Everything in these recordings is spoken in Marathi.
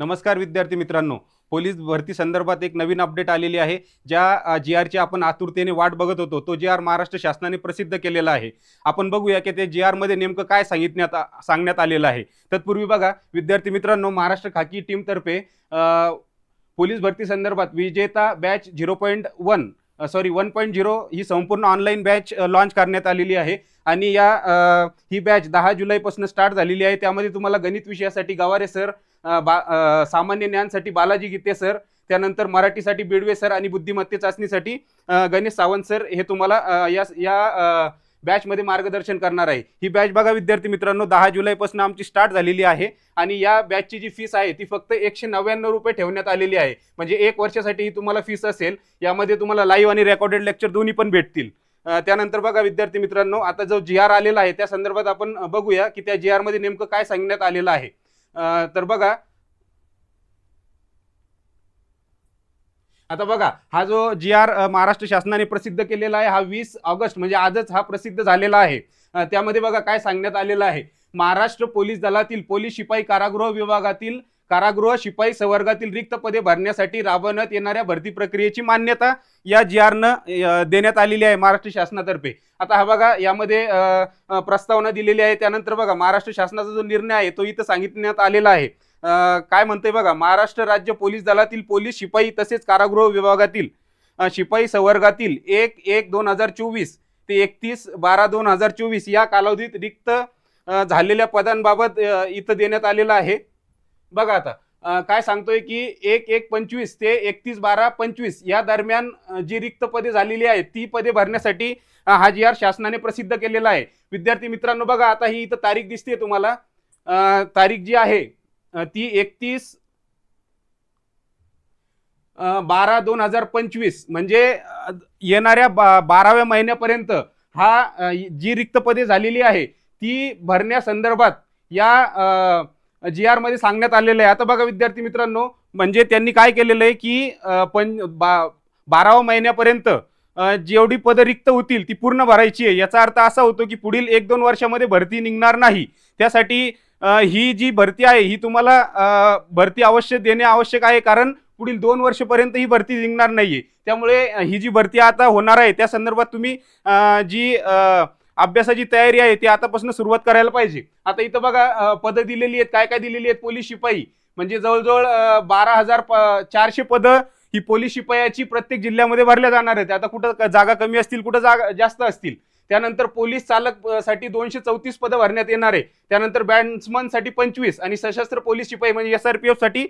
नमस्कार विद्यार्थी मित्रांनो. पोलीस भरती संदर्भात एक नवीन अपडेट आलेली आहे. ज्या जी आरची आपण आतुरतेने वाट बघत होतो तो जी आर महाराष्ट्र शासनाने प्रसिद्ध केलेला आहे. आपण बघूया की ते जी आरमध्ये नेमकं काय सांगितण्यात सांगण्यात आलेलं आहे. तत्पूर्वी बघा विद्यार्थी मित्रांनो महाराष्ट्र खाकी टीमतर्फे पोलीस भरती संदर्भात विजेता batch zero point one sorry one point zero ही संपूर्ण ऑनलाईन बॅच लॉन्च करण्यात आलेली आहे. आणि या ही बॅच दहा जुलैपासून स्टार्ट झालेली आहे. त्यामध्ये तुम्हाला गणित विषयासाठी गवारे सर बा सामान्य ज्ञानसाठी बालाजी गीते सर त्यानंतर मराठीसाठी बिडवे सर आणि बुद्धिमत्ते चाचणीसाठी गणेश सावंत सर हे तुम्हाला अ, या या बॅचमध्ये मार्गदर्शन करणार आहे. ही बॅच बघा विद्यार्थी मित्रांनो दहा जुलैपासून आमची स्टार्ट झालेली आहे आणि या बॅचची जी फीस आहे ती फक्त एकशे नव्याण्णव रुपये ठेवण्यात आलेली आहे. म्हणजे एक वर्षासाठी ही तुम्हाला फीस असेल यामध्ये तुम्हाला लाईव्ह आणि रेकॉर्डेड लेक्चर दोन्ही पण भेटतील. त्यानंतर बघा विद्यार्थी मित्रांनो आता जो जी आर आलेला आहे त्या संदर्भात आपण बघूया की त्या जी आरमध्ये नेमकं काय सांगण्यात आलेलं आहे. तर बघा. आता बघा हा जो जी आर महाराष्ट्र शासनाने प्रसिद्ध केलेला आहे हा वीस ऑगस्ट म्हणजे आजच हा प्रसिद्ध झालेला आहे. त्यामध्ये बघा काय सांगण्यात आलेलं आहे. महाराष्ट्र पोलीस दलातील पोलीस शिपाई कारागृह विभागातील कारागृह शिपाई संवर्गातील रिक्त पदे भरण्यासाठी राबवण्यात येणाऱ्या भरती प्रक्रियेची मान्यता या जी आरनं देण्यात आलेली आहे महाराष्ट्र शासनातर्फे. आता हा बघा यामध्ये प्रस्तावना दिलेली आहे. त्यानंतर बघा महाराष्ट्र शासनाचा जो निर्णय आहे तो इथं सांगितण्यात आलेला आहे. काय म्हणतंय बघा महाराष्ट्र राज्य पोलीस दलातील पोलीस शिपाई तसेच कारागृह विभागातील शिपाई संवर्गातील एक एक दोन हजार चोवीस ते एकतीस बारा दोन हजार चोवीस या कालावधीत रिक्त झालेल्या पदांबाबत इथं देण्यात आलेलं आहे. बघा आता काय सांगतोय की एक एक पंचवीस ते एकतीस बारा पंचवीस या दरम्यान जी रिक्त पदे झालेली आहेत ती पदे भरण्यासाठी हा जी आर शासनाने प्रसिद्ध केलेला आहे. विद्यार्थी मित्रांनो बघा आता ही इथं तारीख दिसते तुम्हाला. तारीख जी आहे ती एकतीस बारा दोन हजार पंचवीस म्हणजे येणाऱ्या बा बाराव्या महिन्यापर्यंत हा जी रिक्त पदे झालेली आहे ती भरण्यासंदर्भात या जी आरमध्ये सांगण्यात आलेलं आहे. आता बघा विद्यार्थी मित्रांनो म्हणजे त्यांनी काय केलेलं आहे की पण बा बारावा महिन्यापर्यंत जेवढी पदं रिक्त होतील ती पूर्ण भरायची आहे. याचा अर्थ असा होतो की पुढील एक दोन वर्षामध्ये भरती निघणार नाही. त्यासाठी ही जी भरती आहे ही तुम्हाला भरती अवश्य देणे आवश्यक आहे कारण पुढील दोन वर्षपर्यंत ही भरती निघणार नाही आहे त्यामुळे ही जी भरती आता होणार आहे त्या संदर्भात तुम्ही जी आ, अभ्यासाची तयारी आहे ती आतापासून सुरुवात करायला पाहिजे. आता इथं बघा पदं दिलेली आहेत काय काय दिलेली आहेत पोलीस शिपाई. म्हणजे जवळजवळ बारा हजार प- चारशे पदं ही पोलीस शिपायाची प्रत्येक जिल्ह्यामध्ये भरल्या जाणार आहेत. आता कुठं जागा कमी असतील कुठं जागा जास्त असतील. त्यानंतर पोलीस चालकसाठी दोनशे चौतीस पदं भरण्यात येणार आहे. त्यानंतर बॅट्समनसाठी पंचवीस आणि सशस्त्र पोलीस शिपाई म्हणजे एस आर पी साठी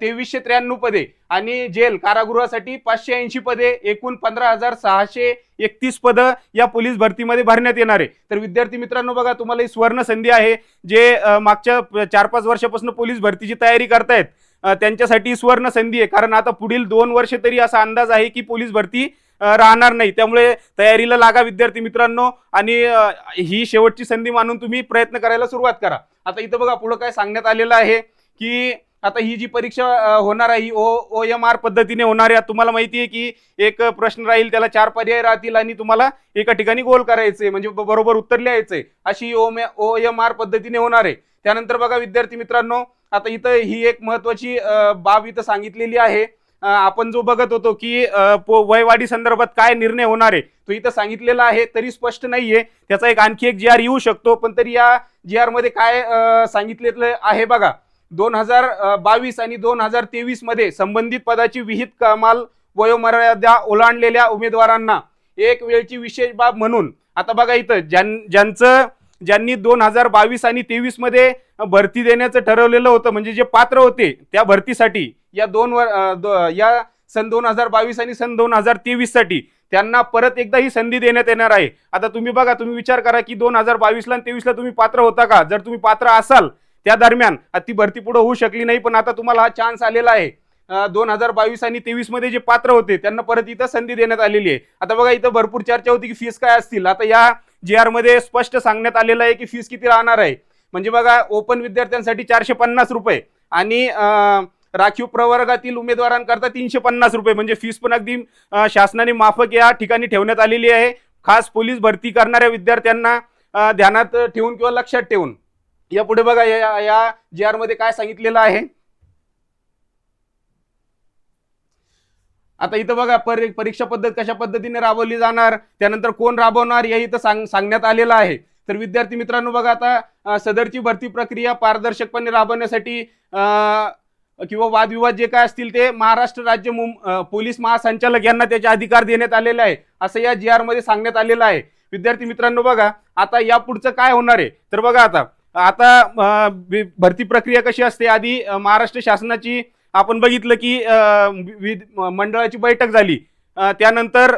तेवीसशे त्र्याण्णव पदे आणि जेल कारागृहासाठी पाचशे ऐंशी पदे एकूण पंधरा हजार सहाशे एकतीस पदं या पोलीस भरतीमध्ये भरण्यात येणार आहे. तर विद्यार्थी मित्रांनो बघा तुम्हाला ही सुवर्ण संधी आहे जे मागच्या चार पाच वर्षापासून पोलीस भरतीची तयारी करतायत. त्यांच्यासाठी सुवर्ण संधी आहे. कारण आता पुढील दोन वर्ष तरी असा अंदाज आहे की पोलीस भरती राहणार नाही. त्यामुळे तयारीला लागा विद्यार्थी मित्रांनो आणि ही शेवटची संधी मानून तुम्ही प्रयत्न करायला सुरुवात करा. आता इथं बघा पुढं काय सांगण्यात आलेलं आहे की आता ही जी परीक्षा होणार आहे ही ओ ओ एम आर पद्धतीने होणार आहे तुम्हाला माहिती आहे की एक प्रश्न राहील त्याला चार पर्याय राहतील आणि तुम्हाला एका ठिकाणी गोल करायचे म्हणजे ब- बरोबर उत्तर लिहायचंय. अशी ओ ओ एम आर पद्धतीने होणार आहे. त्यानंतर बघा विद्यार्थी मित्रांनो आता इथं ही एक महत्वाची बाब इथं सांगितलेली आहे. आपण जो बघत होतो की वयवाढी संदर्भात काय निर्णय होणार आहे तो इथं सांगितलेला आहे तरी स्पष्ट नाहीये. त्याचा एक आणखी एक जी आर येऊ शकतो पण तरी या जी आरमध्ये काय सांगितलेलं आहे बघा. दोन हजार बावीस आणि दोन हजार तेवीसमध्ये संबंधित पदाची विहित कमाल वयोमर्यादा ओलांडलेल्या उमेदवारांना एक वेळची विशेष बाब म्हणून आता बघा इथं ज्यां ज्यांचं ज्यांनी दोन हजार बावीस आणि तेवीसमध्ये भरती देण्याचं ठरवलेलं होतं म्हणजे जे पात्र होते त्या भरतीसाठी या दोन वर दो- या सन दोन हजार बावीस आणि सन दोन हजार तेवीससाठी त्यांना परत एकदा ही संधी देण्यात येणार आहे. आता तुम्ही बघा तुम्ही विचार करा की दोन हजार बावीसला आणि तेवीसला तुम्ही पात्र होता का? जर तुम्ही पात्र असाल त्या दरम्यान ती भरती पुढे होऊ शकली नाही पण आता तुम्हाला हा चान्स आलेला आहे. दोन हजार बावीस आणि तेवीसमध्ये जे पात्र होते त्यांना परत इथं संधी देण्यात आलेली आहे. आता बघा इथं भरपूर चर्चा होती की फीस काय असतील. आता या जी आरमध्ये स्पष्ट सांगण्यात आलेलं आहे की फीस किती राहणार आहे. म्हणजे बघा ओपन विद्यार्थ्यांसाठी चारशे पन्नास रुपये आणि राखीव प्रवर्गातील उमेदवारांकरता तीनशे पन्नास रुपये. म्हणजे फीस पण अगदी शासनाने माफक या ठिकाणी ठेवण्यात आलेली आहे. खास पोलीस भरती करणाऱ्या विद्यार्थ्यांना ध्यानात ठेवून किंवा लक्षात ठेवून या पुढे बघा या या जे आरमध्ये काय सांगितलेलं आहे? आता इथं बघा परीक्षा पद्धत कशा पद्धतीने राबवली जाणार त्यानंतर कोण राबवणार हे इथं सांग सांगण्यात आलेलं आहे. तर विद्यार्थी मित्रांनो बघा आता सदरची भरती प्रक्रिया पारदर्शकपणे राबवण्यासाठी किंवा वादविवाद जे काय असतील ते महाराष्ट्र राज्य पोलीस महासंचालक यांना त्याचे अधिकार देण्यात आलेले आहे. असं या जी आरमध्ये सांगण्यात आलेलं आहे. विद्यार्थी मित्रांनो बघा आता या पुढचं काय होणार आहे? तर बघा आता आता भरती प्रक्रिया कशी असते? आधी महाराष्ट्र शासनाची आपण बघितलं की विध मंडळाची बैठक झाली. त्यानंतर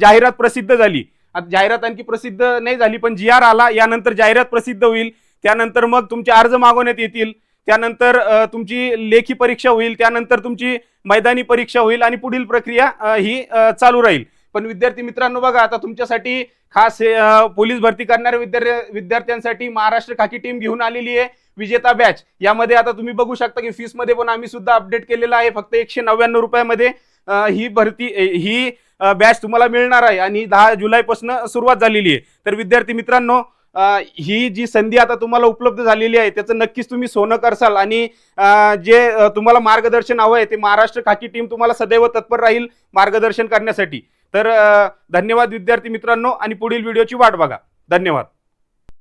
जाहिरात प्रसिद्ध झाली. आता जाहिरात आणखी प्रसिद्ध नाही झाली पण जी आर आला यानंतर जाहिरात प्रसिद्ध होईल. त्यानंतर मग तुमचे अर्ज मागवण्यात येतील. त्यानंतर तुमची लेखी परीक्षा होईल. त्यानंतर तुमची मैदानी परीक्षा होईल आणि पुढील प्रक्रिया ही चालू राहील. पण विद्यार्थी मित्रांनो बघा आता तुमच्यासाठी खास पोलीस भरती करणाऱ्या विद्यार्थी विद्यार्थ्यांसाठी महाराष्ट्र खाकी टीम घेऊन आलेली आहे विजेता बॅच यामध्ये आता तुम्ही बघू शकता की फीसमध्ये पण आम्ही सुद्धा अपडेट केलेला आहे फक्त एकशे नव्याण्णव रुपयामध्ये ही भरती ही बॅच तुम्हाला मिळणार आहे आणि दहा जुलैपासून सुरुवात झालेली आहे. तर विद्यार्थी मित्रांनो ही जी संधी आता तुम्हाला उपलब्ध झालेली आहे त्याचं नक्कीच तुम्ही सोनं करसाल आणि जे तुम्हाला मार्गदर्शन हवं आहे ते महाराष्ट्र खाकी टीम तुम्हाला सदैव तत्पर राहील मार्गदर्शन करण्यासाठी. तर धन्यवाद विद्यार्थी मित्रांनो आणि पुढील व्हिडिओची वाट बघा. धन्यवाद.